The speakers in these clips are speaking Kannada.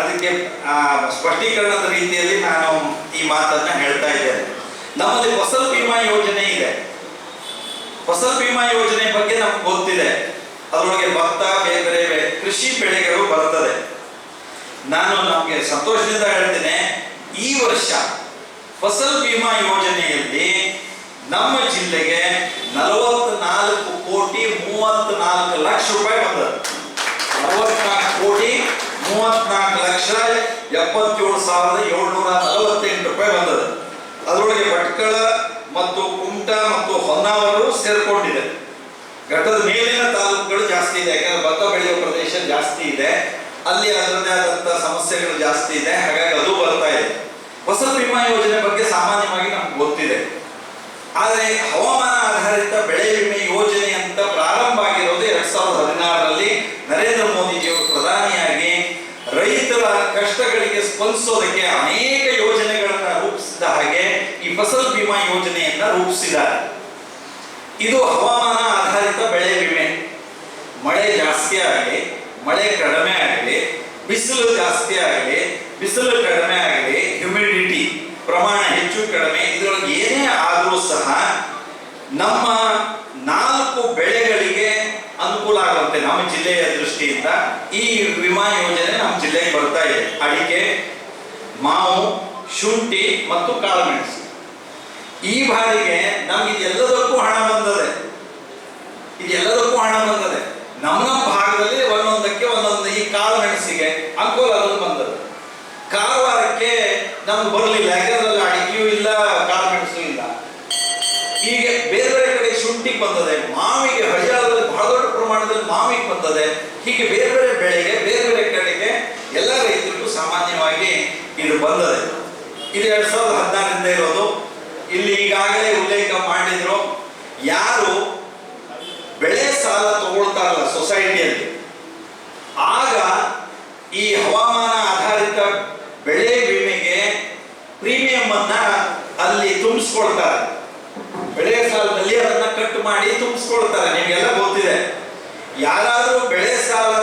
ಅದಕ್ಕೆ ಸ್ಪಷ್ಟೀಕರಣದ ರೀತಿಯಲ್ಲಿ ನಾನು ಈ ಮಾತನ್ನ ಹೇಳ್ತಾ ಇದ್ದೇನೆ. ನಮ್ಮಲ್ಲಿ ಫಸಲ್ ಬಿಮಾ ಯೋಜನೆ ಇದೆ. ಫಸಲ್ ಬಿಮಾ ಯೋಜನೆ ಬಗ್ಗೆ ನಮ್ಗೆ ಗೊತ್ತಿದೆ. ಅದರೊಳಗೆ ಭತ್ತ ಬೇರೆ ಬೇರೆ ಕೃಷಿ ಬೆಳೆಗಳು ಬರ್ತದೆ. ನಾನು ನಮಗೆ ಸಂತೋಷದಿಂದ ಹೇಳ್ತೇನೆ, ಈ ವರ್ಷ ಫಸಲ್ ಬಿಮಾ ಯೋಜನೆಯಲ್ಲಿ ನಮ್ಮ ಜಿಲ್ಲೆಗೆ ನಲವತ್ನಾಲ್ಕು ಕೋಟಿ ಮೂವತ್ನಾಲ್ಕು ಲಕ್ಷ ರೂಪಾಯಿ ಬಂದದ್ದು. ನಲವತ್ನಾಲ್ಕು ಕೋಟಿ ಮೂವತ್ನಾಲ್ಕು ಲಕ್ಷ ಎಪ್ಪತ್ತೇಳು ಸಾವಿರದ ಏಳ್ನೂರ ನಲವತ್ತೆಂಟು ರೂಪಾಯಿ ಬಂದದೆ. ಅದರೊಳಗೆ ಭಟ್ಕಳ ಮತ್ತು ಕುಮಟ ಮತ್ತು ಹೊನ್ನಾವರು ಸೇರ್ಕೊಂಡಿದೆ. ಘಟ್ಟದ ಮೇಲಿನ ತಾಲೂಕುಗಳು ಜಾಸ್ತಿ ಇದೆ, ಯಾಕಂದ್ರೆ ಭತ್ತ ಬೆಳೆಯುವ ಪ್ರದೇಶ ಜಾಸ್ತಿ ಇದೆ. ಅಲ್ಲಿ ಅದರದೇ ಆದಂತಹ ಸಮಸ್ಯೆಗಳು ಜಾಸ್ತಿ ಇದೆ, ಹಾಗಾಗಿ ಅದು ಬರ್ತಾ ಇದೆ. ಫಸಲ್ ಬಿಮಾ ಯೋಜನೆ ಬಗ್ಗೆ ಸಾಮಾನ್ಯವಾಗಿ ನಮ್ಗೆ ಗೊತ್ತಿದೆ. ಆದರೆ ಹವಾಮಾನ ಆಧಾರಿತ ಬೆಳೆ ವಿಮೆ ಯೋಜನೆ ಅಂತ ಪ್ರಾರಂಭ ಆಗಿರೋದು ಎರಡ್ ಸಾವಿರದ ಹದಿನಾರರಲ್ಲಿ ನರೇಂದ್ರ ಮೋದಿಜಿಯವರು ಪ್ರಧಾನಿಯಾಗಿ ರೈತರ ಕಷ್ಟಗಳಿಗೆ ಸ್ಪಂದಿಸೋದಕ್ಕೆ ಅನೇಕ ಯೋಜನೆಗಳನ್ನ ರೂಪಿಸಿದ ಹಾಗೆ ಈ ಫಸಲ್ ಬಿಮಾ ಯೋಜನೆಯನ್ನ ರೂಪಿಸಿದ್ದಾರೆ. ಇದು ಹವಾಮಾನ ಆಧಾರಿತ ಬೆಳೆ ವಿಮೆ. ಮಳೆ ಜಾಸ್ತಿ ಆಗಲಿ ಮಳೆ ಕಡಿಮೆ ಆಗಲಿ ಬಿಸಿಲು ಜಾಸ್ತಿ ಆಗಲಿ ಬಿಸಿಲು ಕಡಿಮೆ ಆಗಲಿ ಹ್ಯುಮಿಡಿಟಿ ಪ್ರಮಾಣ ಹೆಚ್ಚು ಕಡಿಮೆ, ಇದರೊಳಗೆ ಏನೇ ಆದರೂ ಸಹ ನಮ್ಮ ನಾಲ್ಕು ಬೆಳೆಗಳಿಗೆ ಆಗುತ್ತೆ ನಮ್ಮ ಜಿಲ್ಲೆಯ ದೃಷ್ಟಿಯಿಂದ ಈ ವಿಮಾ ಯೋಜನೆ ನಮ್ಮ ಜಿಲ್ಲೆಗೆ ಬರ್ತಾ ಇದೆ. ಅಡಿಕೆ, ಮಾವು, ಶುಂಠಿ ಮತ್ತು ಕಾಳುಮೆಣಸು. ಈ ಬಾರಿಗೆ ನಮ್ಗೆ ಎಲ್ಲದಕ್ಕೂ ಹಣ ಬಂದದೆ. ಇದೆಲ್ಲದಕ್ಕೂ ಹಣ ಬಂದದೆ. ನಮ್ಮ ಭಾಗದಲ್ಲಿ ಒಂದೊಂದಕ್ಕೆ ಒಂದೊಂದು ಈ ಕಾಳು ಮೆಣಸಿಗೆ ಅಂಕೋಲ ಬಂದದೆ. ಕಾರವಾರಕ್ಕೆ ನಮ್ಗೆ ಬರಲಿಲ್ಲ. ಯಾಕಂದ್ರೆ ಅಡಿಕೆಯೂ ಇಲ್ಲ ಕಾಳು ಮೆಣಸು ಇಲ್ಲ. ಹೀಗೆ ಬೇರೆ ಬೇರೆ ಕಡೆ ಶುಂಠಿಗೆ ಬಂದದೆ. ಮಾವಿಗೆ ದೊಡ್ಡ ಪ್ರಮಾಣದಲ್ಲಿ ಮಾವಿಗೆ ಬಂದದೆ, ಹೀಗೆ ಬೇರೆ ಬೇರೆ ಬೆಳೆಗೆ, ಬೇರೆ ಬೇರೆ ಕಡೆಗೆ ಎಲ್ಲ ರೈತರಿಗೂ ಸಾಮಾನ್ಯವಾಗಿ ಇದು ಬಂದದೆ. ಇದು ಎರಡ್ ಸಾವಿರದ ಹದಿನಾರರಿಂದ ಇರೋದು. ಇಲ್ಲಿ ಈಗಾಗಲೇ ಉಲ್ಲೇಖ ಮಾಡಿದ್ರು, ಯಾರು ಬೆಳೆ ಸಾಲ ತಗೊಳ್ತಾರಲ್ಲ ಸೊಸೈಟಿಯಲ್ಲಿ, ಆಗ ಈ ಹವಾಮಾನ ಆಧಾರಿತ ಬೆಳೆ ವಿಮೆಗೆ ಪ್ರೀಮಿಯಂ ಅನ್ನ ಅಲ್ಲಿ ತುಂಬಿಸ್ಕೊಳ್ತಾರೆ. ಬೆಳೆ ಸಾಲದಲ್ಲಿ ಅದನ್ನ ಕಟ್ ಮಾಡಿ ತುಂಬಿಸ್ಕೊಳ್ತಾರೆ, ನಿಮಗೆಲ್ಲ ಗೊತ್ತಿದೆ. ಯಾರಾದ್ರೂ ಬೆಳೆ ಸಾಲ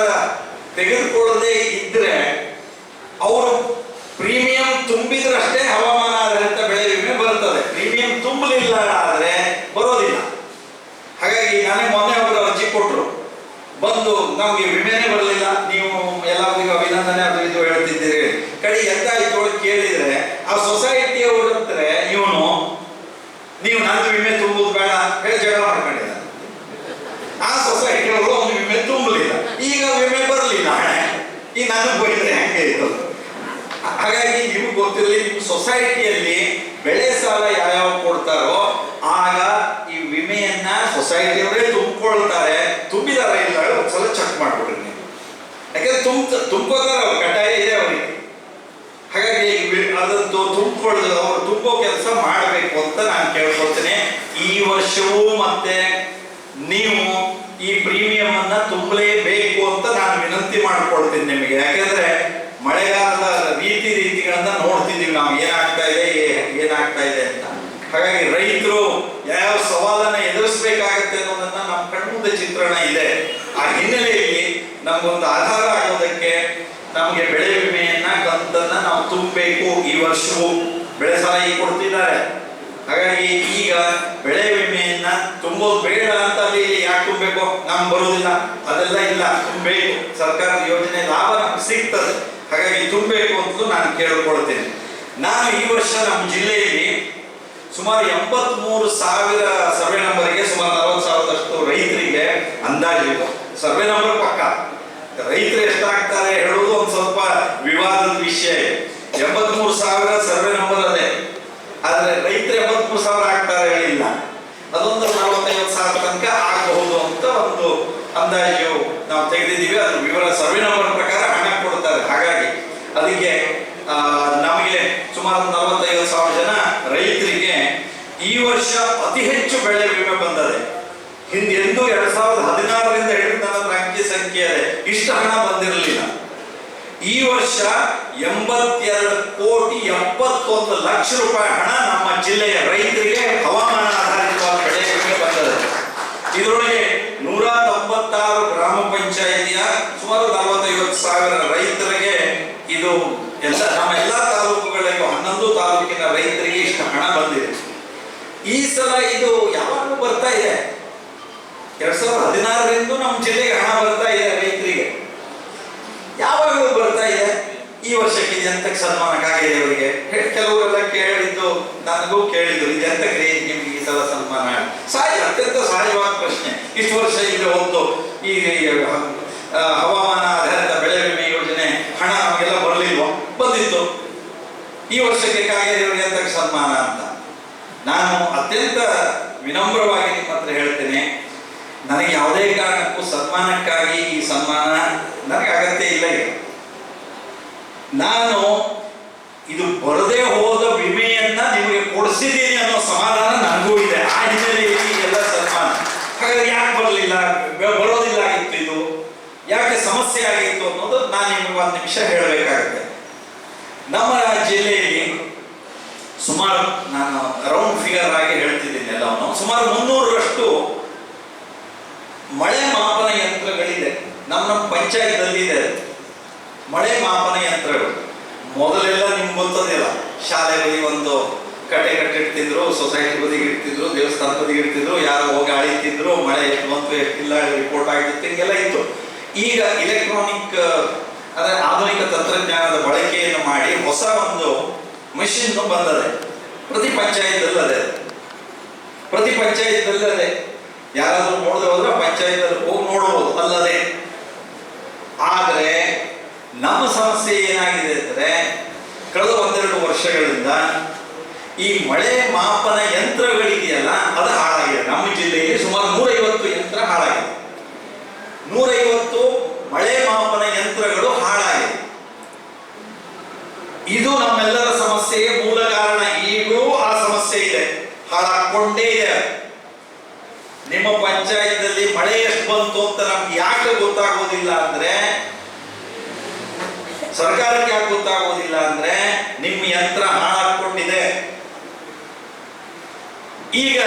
ತೆಗೆದುಕೊಳ್ಳದೆ ಇದ್ರೆ ಅವರು ಪ್ರೀಮಿಯಂ ತುಂಬಿದ್ರಷ್ಟೇ ಹವಾಮಾನ ಆಧಾರಿತ ಬೆಳೆ ವಿಮೆ ಬರುತ್ತದೆ. ಪ್ರೀಮಿಯಂ ತುಂಬಲಿಲ್ಲ ಆದ್ರೆ ಬರೋದಿಲ್ಲ. ಹಾಗಾಗಿ ನಾನೇ ಮೊನ್ನೆ ಒಬ್ಬರು ಅರ್ಜಿ ಕೊಟ್ಟರು ಬಂದು ನಮಗೆ ವಿಮೆನೇ ಬರಲಿಲ್ಲ ನೀವು ಎಲ್ಲರಿಗೂ ಅಭಿನಂದನೆ ಅದು ಇದು ಹೇಳ್ತಿದ್ದೀರಿ ಕಡೆ ಎಂತಾಯ್ತು ಅಂತ ಕೇಳಿದ್ರೆ ಆ ಸೊಸೈಟಿಯವರು ಅಂತಾರೆ ಇವನು ನೀವು ನಂದು ವಿಮೆ ತುಂಬುದು ಬೇಡ ಹೇಳಿ ಜಗಳ ಮಾಡ್ಕೊಂಡಿದ್ದ ಆ ಸೊಸೈಟಿಯವರು ಒಂದು ವಿಮೆ ತುಂಬಲಿಲ್ಲ ಈಗ ವಿಮೆ ಬರಲಿಲ್ಲ ಹಣೆ ಈಗ ನನಗೆ ಬೈದ್ರೆ ಹೆಂಗೆ ಇದು ಹಾಗಾಗಿ ನಿಮ್ಗೆ ಗೊತ್ತಿರಲಿ ನಿಮ್ಮ ಸೊಸೈಟಿಯಲ್ಲಿ ಬೆಳೆ ಸಾಲ ಯಾವ್ಯಾವ ಕೊಡ್ತಾರೋ, ಆಗ ಈ ವಿಮೆಯನ್ನ ಸೊಸೈಟಿಯವರೇ ತುಂಬಿಕೊಳ್ತಾರೆ. ತುಂಬಿದಾರೆ ಇಲ್ಲ ಒಂದ್ಸಲ ಚೆಕ್ ಮಾಡ್ಬಿಡ್ರಿ ನೀವು. ಯಾಕಂದ್ರೆ ತುಂಬ ತುಂಬ್ಕೋತಾರ ಅವ್ರು ಇದೆ ಅವರಿಗೆ. ಹಾಗಾಗಿ ಅದನ್ನು ತುಂಬಿಕೊಳ್ಳೋದು, ಅವರು ತುಂಬೋ ಕೆಲಸ ಮಾಡಬೇಕು ಅಂತ ನಾನು ಕೇಳ್ಕೊಳ್ತೇನೆ. ಈ ವರ್ಷವೂ ಮತ್ತೆ ನೀವು ಈ ಪ್ರೀಮಿಯಂ ಅನ್ನ ತುಂಬಲೇಬೇಕು ಅಂತ ನಾನು ವಿನಂತಿ ಮಾಡ್ಕೊಳ್ತೀನಿ ನಿಮಗೆ. ಯಾಕೆಂದ್ರೆ ಮಳೆಗಾಲದ ರೀತಿ ರೀತಿಗಳನ್ನ ನೋಡ್ತಿದ್ದೀವಿ ನಾವು, ಏನಾಗ್ತಾ ಇದೆ ಏನಾಗ್ತಾ ಇದೆ ಅಂತ. ಹಾಗಾಗಿ ರೈತರು ಯಾವ ಸವಾಲನ್ನ ಎದುರಿಸಬೇಕಾಗತ್ತೆ ಅನ್ನೋದನ್ನ ನಮ್ಮ ಕಣ್ಮುಂದೆ ಚಿತ್ರಣ ಇದೆ. ಆ ಹಿನ್ನೆಲೆಯಲ್ಲಿ ನಮ್ಗೊಂದು ಆಧಾರ ಆಗೋದಕ್ಕೆ ನಮಗೆ ಬೆಳೆ ವಿಮೆಯನ್ನ ಕಂತನ್ನ ನಾವು ತುಂಬಬೇಕು ಈ ವರ್ಷವೂ. ಬೆಳೆ ಸಾಲ ಈಗ ಕೊಡ್ತಿದ್ದಾರೆ. ಹಾಗಾಗಿ ಈಗ ಬೆಳೆ ವಿಮೆಯನ್ನ ತುಂಬೋದು ಬೇಡ ಅಂತ ಇಲ್ಲಿ ಯಾಕೆ ತುಂಬಬೇಕು? ನಮ್ಗೆ ಬರೋದಿಲ್ಲ. ಅದೆಲ್ಲ ಇಲ್ಲ. ತುಂಬಬೇಕು. ಸರ್ಕಾರದ ಯೋಜನೆ ಲಾಭ ನಮ್ಗೆ ಸಿಗ್ತದೆ. ಹಾಗಾಗಿ ತುಂಬಬೇಕು ಅಂತ ನಾನು ಕೇಳಿಕೊಳ್ತೇನೆ ನಾನು ಈ ವರ್ಷ ನಮ್ಮ ಜಿಲ್ಲೆಯಲ್ಲಿ ಸುಮಾರು ಎಂಬತ್ಮೂರು ಸಾವಿರ ಸರ್ವೆ ನಂಬರ್ಗೆ ಸುಮಾರು ನಲವತ್ತು ಸಾವಿರದಷ್ಟು ರೈತರಿಗೆ ಅಂದಾಜು ಸರ್ವೆ ನಂಬರ್ ಪಕ್ಕ. ರೈತರು ಎಷ್ಟಾಗ್ತಾರೆ ಹೇಳುವುದು ಒಂದು ಸ್ವಲ್ಪ ವಿವಾದದ ವಿಷಯ ಎಂಬತ್ಮೂರು ಸಾವಿರ ಸರ್ವೆ ನಂಬರ್ ಅದೇ. ಆದ್ರೆ ರೈತರು ಎಂಬತ್ಮೂರು ಸಾವಿರ ಆಗ್ತಾರೆ ಹೇಳಿಲ್ಲ. ಅದೊಂದು ನಲವತ್ತೈವತ್ತು ಸಾವಿರ ತನಕ ಆಗಬಹುದು ಅಂತ ಒಂದು ಅಂದಾಜು ನಾವು ತೆಗೆದಿದ್ದೀವಿ. ಅದ್ರ ವಿವರ ಸರ್ವೆ ನಂಬರ್ ಪ್ರಕಾರ ಹಣ ಕೊಡ್ತಾರೆ ಹಾಗಾಗಿ ಆ, ನಮಗೆ ಸುಮಾರು ನಲವತ್ತೈದು ಸಾವಿರ ಜನ ರೈತರಿಗೆ ಈ ವರ್ಷ ಅತಿ ಹೆಚ್ಚು ಬೆಳೆ ವಿಮೆ ಬಂದದೆ. ಹಿಂದೆಂದು ಎರಡ್ ಸಾವಿರದ ಹದಿನಾರರಿಂದ ಹಿಡಿದು ನನ್ನ ಅಂಕಿ ಸಂಖ್ಯೆ ಇಷ್ಟು ಹಣ ಬಂದಿರಲಿಲ್ಲ. ಈ ವರ್ಷ ಎಂಬತ್ತೆರಡು ಕೋಟಿ ಎಪ್ಪತ್ತೊಂದು ಲಕ್ಷ ರೂಪಾಯಿ ಹಣ ನಮ್ಮ ಜಿಲ್ಲೆಯ ರೈತರಿಗೆ ಹವಾಮಾನ ಆಧಾರಿತವಾದ ಬೆಳೆ ವಿಮೆ ಬಂದದೆ. ಇದರೊಳಗೆ ನೂರ ತೊಂಬತ್ತಾರು ಗ್ರಾಮ ಪಂಚಾಯಿತಿಯ ಸುಮಾರು ನಲವತ್ತೈವತ್ತು ಸಾವಿರ ರೈತರಿಗೆ ಇದು ಎಲ್ಲ ನಮ್ಮ ಎಲ್ಲಾ ತಾಲೂಕುಗಳಿಗೂ ಹನ್ನೊಂದು ತಾಲೂಕಿನ ರೈತರಿಗೆ ಇಷ್ಟು ಹಣ ಬಂದಿದೆ. ಈ ಸಲ ಇದು ಯಾವಾಗ ಬರ್ತಾ ಇದೆ. ಎರಡ್ ಸಾವಿರದ ಹದಿನಾರರಿಂದ ನಮ್ಮ ಜಿಲ್ಲೆಗೆ ಹಣ ಬರ್ತಾ ಇದೆ ರೈತರಿಗೆ. ಯಾವಾಗ ಬರ್ತಾ ಇದೆ. ಈ ವರ್ಷಕ್ಕೆ ಜನತಕ್ಕೆ ಸನ್ಮಾನಕ್ಕಾಗಿದೆ ಅವರಿಗೆ? ಕೆಲವರೆಲ್ಲ ಕೇಳಿದ್ದು, ನನಗೂ ಕೇಳಿದ್ರು ಜನತಕ್ಕೆ ನಿಮ್ಗೆ ಈ ಸಲ ಸನ್ಮಾನ? ಸಹಜ ಅತ್ಯಂತ ಸಹಜವಾದ ಪ್ರಶ್ನೆ. ಇಷ್ಟು ವರ್ಷ ಇಲ್ಲಿ ಒಂದು ಈ ಸನ್ಮಾನ ಅಂತ. ನಾನು ಅತ್ಯಂತ ವಿನಮ್ರವಾಗಿ ನಿಮ್ಮ ಹತ್ರ ಹೇಳ್ತೇನೆ, ನನಗೆ ಯಾವುದೇ ಕಾರಣಕ್ಕೂ ಸನ್ಮಾನಕ್ಕಾಗಿ ಈ ಸನ್ಮಾನ ನನಗೆ ಅಗತ್ಯ ಇಲ್ಲ ಈಗ ನಾನು ಇದು ಬರದೇ ಹೋದ ವಿಮೆಯನ್ನ ನಿಮಗೆ ಕೊಡಿಸಿದ್ದೀನಿ ಅನ್ನೋ ಸಮಾಧಾನ ನನಗೂ ಇದೆ. ಆ ಹಿನ್ನೆಲೆಯಲ್ಲಿ ಎಲ್ಲ ಸನ್ಮಾನ. ಹಾಗಾದ್ರೆ ಯಾಕೆ ಬರಲಿಲ್ಲ? ಬರೋದಿಲ್ಲ ಆಗಿತ್ತು ಇದು. ಯಾಕೆ ಸಮಸ್ಯೆ ಆಗಿತ್ತು ಅನ್ನೋದು ನಾನು ನಿಮಗೆ ಒಂದು ನಿಮಿಷ ಹೇಳಬೇಕಾಗುತ್ತೆ. ನಮ್ಮ ಜಿಲ್ಲೆಯಲ್ಲಿ ಸುಮಾರು ನಾನು ರೌಂಡ್ ಫಿಗರ್ ಆಗಿ ಹೇಳ್ತಿದ್ದೀನಿ ಎಲ್ಲವನ್ನು. ಸುಮಾರು ಮುನ್ನೂರರಷ್ಟು ಮಳೆ ಮಾಪನ ಯಂತ್ರಗಳಿದೆ. ನಮ್ಮ ನಮ್ಮ ಪಂಚಾಯತ್ನಲ್ಲಿ ಇದೆ ಮಳೆ ಮಾಪನ ಯಂತ್ರಗಳು. ಮೊದಲೆಲ್ಲ ನಿಮ್ಗೆ ಗೊತ್ತದಿಲ್ಲ. ಶಾಲೆ ಬದಿ ಒಂದು ಕಟ್ಟೆ ಕಟ್ಟಿಡ್ತಿದ್ರು ಸೊಸೈಟಿ ಬದಿಗೆ ಇಡ್ತಿದ್ರು ದೇವಸ್ಥಾನ ಬದಿಗೆ ಇಡ್ತಿದ್ರು ಯಾರು ಹೋಗಿ ಅಳಿತಿದ್ರು, ಮಳೆ ಎಷ್ಟು ಬಂತು ಎಷ್ಟಿಲ್ಲ ರಿಪೋರ್ಟ್ ಆಗಿತ್ತು ಹಿಂಗೆಲ್ಲ ಇತ್ತು. ಈಗ ಇಲೆಕ್ಟ್ರಾನಿಕ್ ಅಂದರೆ ಆಧುನಿಕ ತಂತ್ರಜ್ಞಾನದ ಬಳಕೆಯನ್ನು ಮಾಡಿ ಹೊಸ ಒಂದು ಮಷಿನ್ ಬಂದದೆ. ಪ್ರತಿ ಪಂಚಾಯತ್ ಪ್ರತಿ ಪಂಚಾಯತ್ ಅಲ್ಲದೆ ಯಾರಾದರೂ ನೋಡದೆ ಹೋದ್ರೆ ಪಂಚಾಯತ್ ಹೋಗಿ ನೋಡಬಹುದು ಅಲ್ಲದೆ. ಆದರೆ, ನಮ್ಮ ಸಮಸ್ಯೆ ಏನಾಗಿದೆ ಅಂದರೆ, ಕಳೆದ ಒಂದೆರಡು ವರ್ಷಗಳಿಂದ ಈ ಮಳೆ ಮಾಪನ ಯಂತ್ರಗಳಿದೆಯಲ್ಲ ಅದು ಹಾಳಾಗಿದೆ ನಮ್ಮ ಜಿಲ್ಲೆಯಲ್ಲಿ ಸುಮಾರು ನೂರೈವತ್ತು ಯಂತ್ರ ಹಾಳಾಗಿದೆ ನೂರೈವತ್ತು ಮಳೆ ಮಾಪನ ಯಂತ್ರಗಳು ಹಾಳಾಗಿದೆ ಇದು ನಮ್ಮೆಲ್ಲರ ಸಮಸ್ಯೆಗೆ ಮೂಲ ಕಾರಣ ಈಗಲೂ ಆ ಸಮಸ್ಯೆ ಇದೆ ಹಾಳಾಕೊಂಡೇ ಇದೆ ನಿಮ್ಮ ಪಂಚಾಯತ್ನಲ್ಲಿ ಮಳೆ ಎಷ್ಟು ಬಂತು ಅಂತ ನಮ್ಗೆ ಯಾಕೆ ಗೊತ್ತಾಗೋದಿಲ್ಲ ಅಂದ್ರೆ, ಸರ್ಕಾರಕ್ಕೆ ಯಾಕೆ ಗೊತ್ತಾಗೋದಿಲ್ಲ ಅಂದ್ರೆ ನಿಮ್ಮ ಯಂತ್ರ ಹಾಳಾಕೊಂಡಿದೆ ಈಗ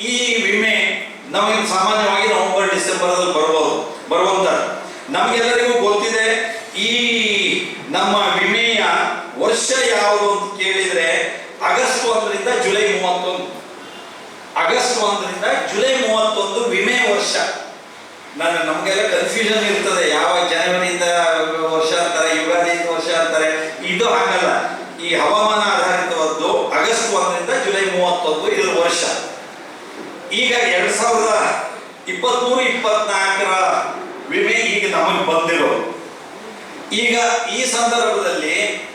ಈ ವಿಮೆ ನಮಗೆ ಸಾಮಾನ್ಯವಾಗಿ ನವೆಂಬರ್, ಡಿಸೆಂಬರ್ ಅಲ್ಲಿ ಬರಬಹುದು, ಬರುವಂತ. ನಮ್ಗೆಲ್ಲರಿಗೂ ಗೊತ್ತಿದೆ, ಈ ನಮ್ಮ ವಿಮೆಯ ವರ್ಷ ಯಾವುದು ಅಂತ ಕೇಳಿದ್ರೆ ಆಗಸ್ಟ್ ಒಂದರಿಂದ ಜುಲೈ ಆಗಸ್ಟ್ ಒಂದರಿಂದ ಜುಲೈ ಮೂವತ್ತೊಂದು ವಿಮೆ ವರ್ಷ. ನಾನು ನಮಗೆಲ್ಲ ಕನ್ಫ್ಯೂಷನ್ ಇರ್ತದೆ. ಯಾವ ಜನವರಿಯಿಂದ ವರ್ಷ ಅಂತಾರೆ ಯುಗಾದಿಯಿಂದ ವರ್ಷ ಅಂತಾರೆ. ಇದು ಹಾಗಲ್ಲ. ಈ ಹವಾಮಾನ ಆಧಾರಿತವದ್ದು ಆಗಸ್ಟ್ ಒಂದರಿಂದ ಜುಲೈ ಮೂವತ್ತೊಂದು ಇದು ವರ್ಷ. ಈಗ ಎರಡ್ ಸಾವಿರದ ಇಪ್ಪತ್ಮೂರು, ಇಪ್ಪತ್ನಾಲ್ಕರ ವಿಮೆ ಈಗ ನಮಗೆ ಬಂದಿರೋ ಈಗ ಈ ಸಂದರ್ಭದಲ್ಲಿ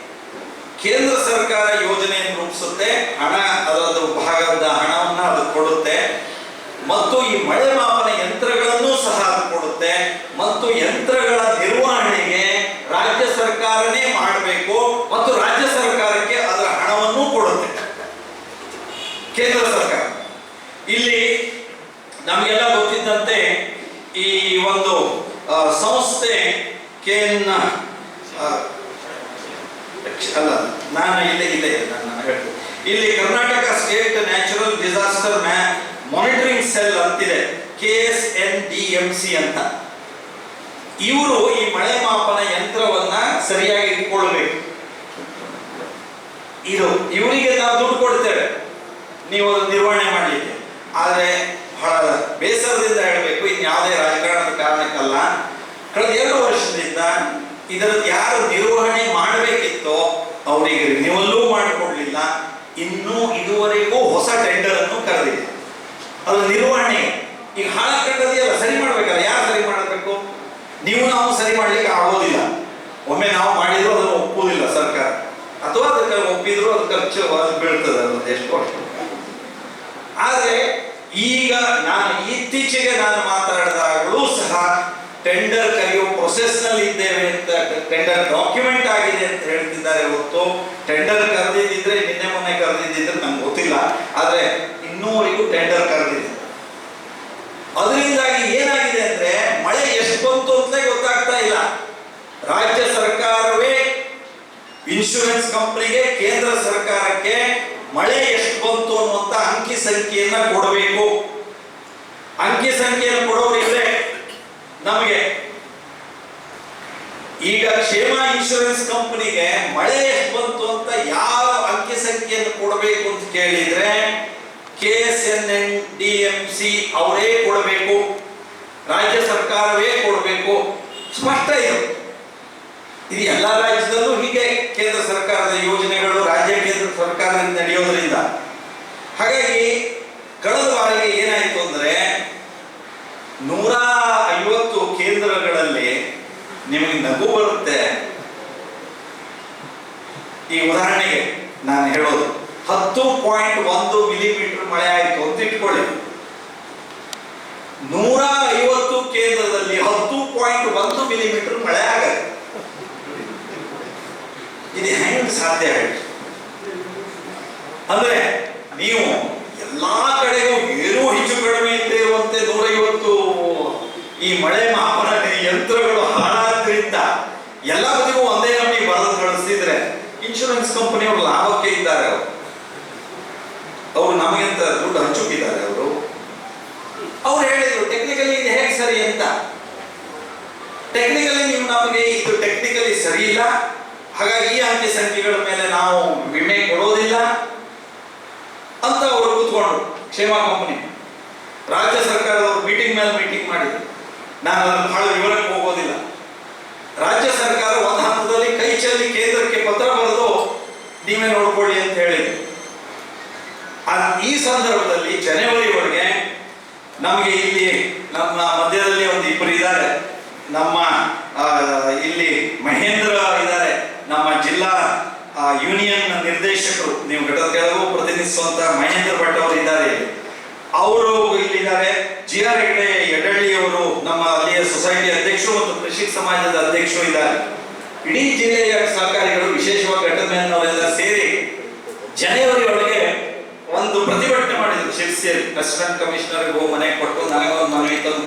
ಕೇಂದ್ರ ಸರ್ಕಾರ ಯೋಜನೆಯನ್ನು ರೂಪಿಸುತ್ತೆ, ಹಣ, ಅದರದ್ದು ಭಾಗದ ಹಣವನ್ನ ಅದು ಕೊಡುತ್ತೆ. ಮತ್ತು ಈ ಮಳೆ ಮಾಪನ ಯಂತ್ರಗಳನ್ನು ಸಹ ಅದು ಕೊಡುತ್ತೆ. ಮತ್ತು ಯಂತ್ರಗಳ ನಿರ್ವಹಣೆಗೆ ರಾಜ್ಯ ಸರ್ಕಾರನೇ ಮಾಡಬೇಕು ಮತ್ತು ರಾಜ್ಯ ಸರ್ಕಾರಕ್ಕೆ ಅದರ ಹಣವನ್ನು ಕೊಡುತ್ತೆ. ಕೇಂದ್ರ ಸರ್ಕಾರ. ಇಲ್ಲಿ ನಮಗೆಲ್ಲ ಗೊತ್ತಿದ್ದಂತೆ ಈ ಒಂದು ಸಂಸ್ಥೆ ಕೇಂದ್ರ ಅಲ್ಲ ನಾನು ಇಲ್ಲೇ ಇಲ್ಲೇ ನಾನು ಹೇಳ್ತೀನಿ. ಇಲ್ಲಿ Karnataka state natural disaster monitoring cell ಅಂತಿದೆ K S N D M C ಅಂತ. ಇವರು ಈ ಮಳೆ ಮಾಪನ ಯಂತ್ರವನ್ನ ಸರಿಯಾಗಿ ಇಟ್ಕೊಳ್ಬೇಕು. ಇದು, ಇವರಿಗೆ ನಾವು ದುಡ್ಡು ಕೊಡ್ತೇವೆ. ನೀವು ನಿರ್ವಹಣೆ ಮಾಡಲಿಕ್ಕೆ. ಆದರೆ ಬಹಳ ಬೇಸರದಿಂದ ಹೇಳಬೇಕು ಇನ್ನು ಯಾವುದೇ ರಾಜಕಾರಣದ ಕಾರಣಕ್ಕಲ್ಲ. ಕಳೆದ ಎರಡು ವರ್ಷದಿಂದ ಇದರ ಯಾರು ನಿರ್ವಹಣೆ ಮಾಡಬೇಕಿತ್ತೋ ಅವರಿಗೆ ರಿನ್ಯೂವಲ್ಲೂ ಮಾಡಿಕೊಡ್ಲಿಲ್ಲ. ಇನ್ನೂ ಇದುವರೆಗೂ ಹೊಸ ಟೆಂಡರ್ ಅನ್ನು ಕರೆದಿದೆ. ಅದು ನಿರ್ವಹಣೆ. ಈಗ ಹಾಳಾಕೊಂಡದೆಯಲ್ಲ ಸರಿ ಮಾಡಬೇಕಲ್ಲ. ಯಾರು ಸರಿ ಮಾಡಬೇಕು? ನೀವು ನಾವು ಸರಿ ಮಾಡಲಿಕ್ಕೆ ಆಗೋದಿಲ್ಲ. ಒಮ್ಮೆ ನಾವು ಮಾಡಿದ್ರು ಅದನ್ನು ಒಪ್ಪುವುದಿಲ್ಲ ಸರ್ಕಾರ. ಅಥವಾ ಅದಕ್ಕೆ ಒಪ್ಪಿದ್ರು ಅದು ಖರ್ಚು ಬೀಳ್ತದೆ ಅದು ಎಷ್ಟು ಅಷ್ಟು. ಆದರೆ ಈಗ ನಾನು ಇತ್ತೀಚೆಗೆ ನಾನು ಮಾತಾಡಿದಾಗಲೂ ಸಹ ಟೆಂಡರ್ ಕರೆಯುವ ಪ್ರೊಸೆಸ್ನಲ್ಲಿ ಇದ್ದೇವೆ ಅಂತ ಟೆಂಡರ್ ಡಾಕ್ಯುಮೆಂಟ್ ಆಗಿದೆ. ಹೇಳ್ತಿದ್ದಾರೆ. ಹೊತ್ತು ಟೆಂಡರ್ ಕರೆದಿದ್ದಿದ್ರೆ ನಿನ್ನೆ ಮೊನ್ನೆ ಕರೆದಿದ್ದಿದ್ರೆ ನಂಗೆ ಗೊತ್ತಿಲ್ಲ. ಆದ್ರೆ ಇನ್ನೂವರೆಗೂ ಟೆಂಡರ್ ಕರೆದಿದೆ. ಅದರಿಂದಾಗಿ ಏನಾಗಿದೆ ಅಂದ್ರೆ ಮಳೆ ಎಷ್ಟು ಬಂತು ಅಂತ ಗೊತ್ತಾಗ್ತಾ ಇಲ್ಲ. ರಾಜ್ಯ ಸರ್ಕಾರವೇ ಇನ್ಶೂರೆನ್ಸ್ ಕಂಪನಿಗೆ ಕೇಂದ್ರ ಸರ್ಕಾರಕ್ಕೆ ಮಳೆ ಎಷ್ಟು ಬಂತು ಅನ್ನುವಂತ ಅಂಕಿ ಸಂಖ್ಯೆಯನ್ನ ಕೊಡಬೇಕು ಅಂಕಿ ಸಂಖ್ಯೆಯನ್ನು ಕೊಡೋರಿದ್ರೆ ನಮಗೆ ಈಗ ಕ್ಷೇಮ ಇನ್ಶೂರೆನ್ಸ್ ಕಂಪನಿಗೆ ಮಳೆ ಎಷ್ಟು ಬಂತು ಅಂತ ಯಾವ ಅಂಕಿ ಸಂಖ್ಯೆಯನ್ನು ಕೊಡಬೇಕು ಅಂತ ಕೇಳಿದ್ರೆ K S N N D M C ಅವರೇ ಕೊಡಬೇಕು. ರಾಜ್ಯ ಸರ್ಕಾರವೇ ಕೊಡಬೇಕು. ಸ್ಪಷ್ಟ ಇದು. ಇದು ಎಲ್ಲ ರಾಜ್ಯದಲ್ಲೂ ಹೀಗೆ ಕೇಂದ್ರ ಸರ್ಕಾರದ ಯೋಜನೆಗಳು ರಾಜ್ಯ ಕೇಂದ್ರ ಸರ್ಕಾರದಿಂದ ನಡೆಯೋದ್ರಿಂದ. ಹಾಗಾಗಿ ಕಳೆದ ಏನಾಯಿತು ಅಂದ್ರೆ ನೂರ ಐವತ್ತು ಕೇಂದ್ರಗಳಲ್ಲಿ ನಿಮಗೆ ನಗು ಬರುತ್ತೆ. ಈ ಉದಾಹರಣೆಗೆ ನಾನು ಹೇಳೋದು, ಹತ್ತು ಪಾಯಿಂಟ್ ಒಂದು ಮಿಲಿಮೀಟರ್ ಮಳೆ ಆಯಿತು ಅಂತ ಇಟ್ಕೊಳ್ಳಿ. ನೂರ ಐವತ್ತು ಕೇಂದ್ರದಲ್ಲಿ ಹತ್ತು ಪಾಯಿಂಟ್ ಒಂದು ಮಿಲಿಮೀಟರ್ ಮಳೆ ಆಗತ್ತೆ. ಇದು ಹೆಂಗ್ ಸಾಧ್ಯ ಹೇಳಿ ಅಂದ್ರೆ ನೀವು ಎಲ್ಲಾ ಕಡೆಗೂ ಏನೂ ಹೆಚ್ಚು ಕಡಿಮೆ ಇದ್ದೇ ಇರುವಂತೆ ನೂರೈವತ್ತು ಈ ಮಳೆ ಮಾಪನ ಯಂತ್ರಗಳು ಹಾಳಾದ್ರಿಂದ ಎಲ್ಲ ಬದಿಗೂ ಒಂದೇ ನಮಗೆ ಬರೆದು ಕಳಿಸಿದ್ರೆ ಇನ್ಶೂರೆನ್ಸ್ ಕಂಪನಿಯವರು ಲಾಭಕ್ಕೆ ಇದ್ದಾರೆ ಅವರು. ಅವರು ನಮಗಿಂತ ದುಡ್ಡು ಹಂಚುಕಿದ್ದಾರೆ ಅವರು. ಅವ್ರು ಹೇಳಿದ್ರು ಟೆಕ್ನಿಕಲಿ ಇದು ಹೇಗೆ ಸರಿ ಅಂತ? ಟೆಕ್ನಿಕಲಿ ನೀವು ನಮಗೆ ಇದು ಟೆಕ್ನಿಕಲಿ ಸರಿ ಇಲ್ಲ. ಹಾಗಾಗಿ ಈ ಅಂಕಿ ಸಂಖ್ಯೆಗಳ ಮೇಲೆ ನಾವು ವಿಮೆ ಕೊಡೋದಿಲ್ಲ ಅಂತ ಅವರು ಕೂತ್ಕೊಂಡ್ರು, ಕ್ಷೇಮ ಕಂಪನಿ ರಾಜ್ಯ ಸರ್ಕಾರದವರು ಮೀಟಿಂಗ್ ಮೇಲೆ ಮೀಟಿಂಗ್ ಮಾಡಿದ್ರು. ನಾನು ಅದನ್ನು ಬಹಳ ವಿವರಕ್ಕೆ ಹೋಗೋದಿಲ್ಲ. ರಾಜ್ಯ ಸರ್ಕಾರ ಒಂದು ಹಂತದಲ್ಲಿ ಕೈ ಚೆಲ್ಲಿ ಕೇಂದ್ರಕ್ಕೆ ಪತ್ರ ಬರೆದು, ನೀವೇ ನೋಡ್ಕೊಳ್ಳಿ ಅಂತ ಹೇಳಿದೆ. ಈ ಸಂದರ್ಭದಲ್ಲಿ ಜನವರಿವರೆಗೆ ನಮಗೆ ಇಲ್ಲಿ ನಮ್ಮ ಮಧ್ಯದಲ್ಲಿ ಒಂದು ಇಬ್ಬರು ಇದ್ದಾರೆ. ನಮ್ಮ ಇಲ್ಲಿ ಮಹೇಂದ್ರ ಇದ್ದಾರೆ. ನಮ್ಮ ಜಿಲ್ಲಾ ಯೂನಿಯನ್ ನಿರ್ದೇಶಕರು. ನೀವು ಘಟಕ ಪ್ರತಿನಿಧಿಸುವಂತಹ ಪ್ರತಿನಿಧಿಸುವಂತ ಮಹೇಂದ್ರ ಭಟ್ ಅವರು ಇದ್ದಾರೆ ಅವರು ಇಲ್ಲಿದ್ದಾರೆ. ಜಿ ಆರ್ ಹೆಗ್ಡೆ ಯಡಳ್ಳಿಯವರು ನಮ್ಮ ಅಲ್ಲಿಯ ಸೊಸೈಟಿ ಅಧ್ಯಕ್ಷರು ಮತ್ತು ಕೃಷಿ ಸಮಾಜದ ಅಧ್ಯಕ್ಷರು ಇದ್ದಾರೆ. ಇಡೀ ಜಿಲ್ಲೆಯ ಸಹಕಾರಿಗಳು ವಿಶೇಷವಾಗಿ ಘಟನೆಯವರೆಲ್ಲ ಸೇರಿ ಜನವರಿ ಒಳಗೆ ಒಂದು ಪ್ರತಿಭಟನೆ ಮಾಡಿದ್ರು. ಶಿರ್ಸಿಯಲ್ಲಿ ಅಸಿಸ್ಟೆಂಟ್ ಕಮಿಷನರ್ ಮನೆ ಕೊಟ್ಟು ನನಗೊಂದು ಮನವಿ ತಂದು